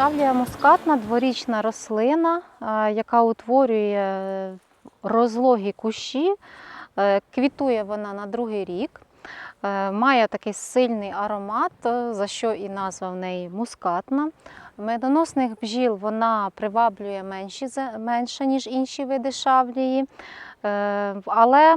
Шавлія мускатна дворічна рослина, е, яка утворює розлогі кущі. Е, Квітує вона на другий рік. Е, Має такий сильний аромат, за що і назва в неї мускатна. Медоносних бджіл вона приваблює менші, менше, ніж інші види шавлії. Але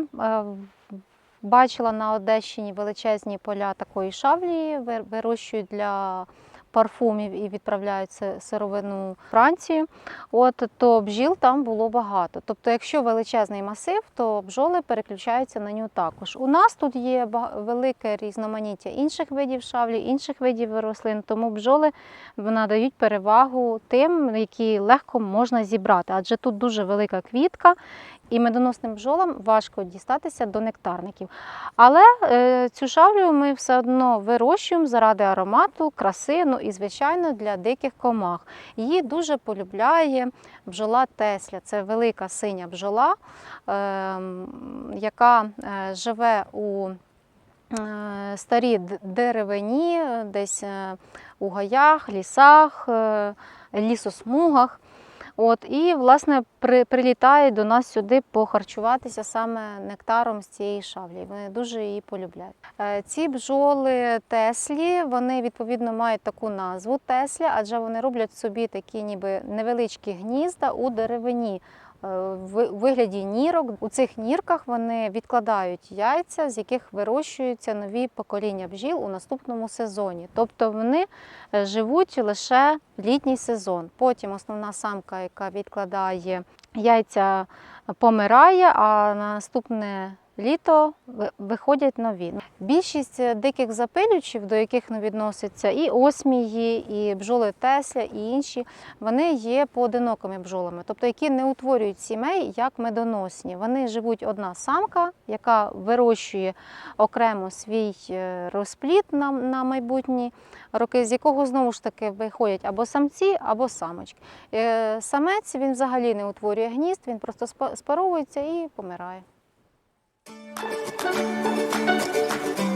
бачила на Одещині величезні поля такої шавлії, вирощують для парфумів і відправляються сировину в Францію. От то бджіл там було багато. Тобто, якщо величезний масив, то бджоли переключаються на нього також. У нас тут є велике різноманіття інших видів шавлі, інших видів рослин, тому бджоли надають перевагу тим, які легко можна зібрати, адже тут дуже велика квітка. І медоносним бджолам важко дістатися до нектарників. Але е, цю шавлю ми все одно вирощуємо заради аромату, краси, ну і звичайно для диких комах. Її дуже полюбляє бджола Тесля. Це велика синя бджола, ем, яка е, живе у е, старій деревині, е, десь у гаях, лісах, лісосмугах. От, і, власне, при, прилітають до нас сюди похарчуватися саме нектаром з цієї шавлі. Вони дуже її полюбляють. Е, Ці бджоли Теслі, вони відповідно мають таку назву Тесля, адже вони роблять собі такі ніби невеличкі гнізда у деревині. Е, вигляді нірок. У цих нірках вони відкладають яйця, з яких вирощуються нові покоління бджіл у наступному сезоні. Тобто вони е, живуть лише літній сезон. Потім основна самка, яка відкладає яйця, помирає, а на наступне літо ви- виходять нові. Більшість е, диких запилючів, до яких не відносяться і осмії, і бджоли Тесля, і інші, вони є поодинокими бджолами, тобто які не утворюють сімей як медоносні. Вони живуть одна самка, яка вирощує окремо свій е, розплід на, на майбутні роки, з якого знову ж таки виходять або самці, або самочки. Е, Самець він взагалі не утворює гнізд, він просто спа- спаровується і помирає. うん。